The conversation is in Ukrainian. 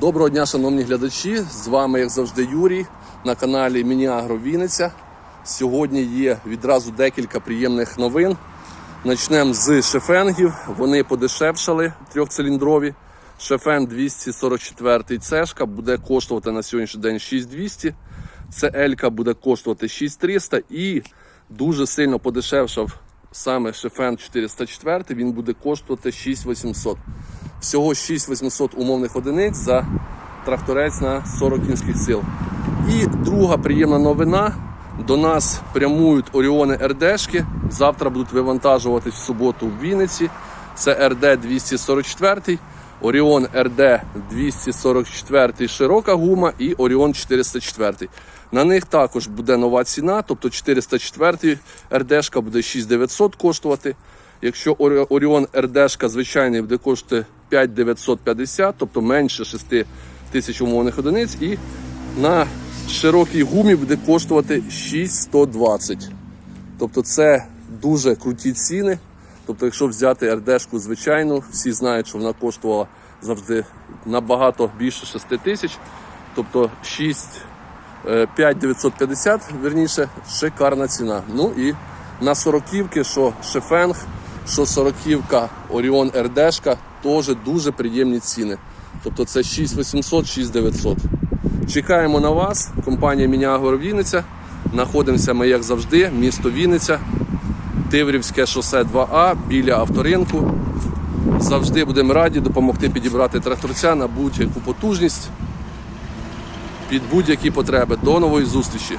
Доброго дня, шановні глядачі! З вами, як завжди, Юрій на каналі Мініагро Вінниця. Сьогодні є відразу декілька приємних новин. Почнемо з шефенгів. Вони подешевшали трьохциліндрові. Шефен 244 цешка буде коштувати на сьогоднішній день 6200. Це Елька буде коштувати 6300 і дуже сильно подешевшав саме шефен 404. Він буде коштувати 6800. Всього 6800 умовних одиниць за тракторець на 40 кінських сил. І друга приємна новина. До нас прямують Оріони РДшки. Завтра будуть вивантажуватись в суботу в Вінниці. Це РД 244, Оріон РД 244 широка гума і Оріон 404. На них також буде нова ціна, тобто 404 РДшка буде 6900 коштувати. Якщо Оріон РДшка звичайний буде коштувати 5950, тобто менше 6 тисяч умовних одиниць, і на широкій гумі буде коштувати 6120. Тобто це дуже круті ціни. Тобто, якщо взяти РДшку звичайну, всі знають, що вона коштувала завжди набагато більше 6 тисяч. Тобто 6, е, 5950, верніше, шикарна ціна. Ну і на сороківки, що Шефенг, що сороківка Оріон РДшка, теж дуже приємні ціни. Тобто це 6800, 6900. Чекаємо на вас. Компанія Мінягор Вінниця. Знаходимося ми, як завжди, місто Вінниця, Тиврівське шосе 2А біля авторинку. Завжди будемо раді допомогти підібрати тракторця на будь-яку потужність під будь-які потреби. До нової зустрічі!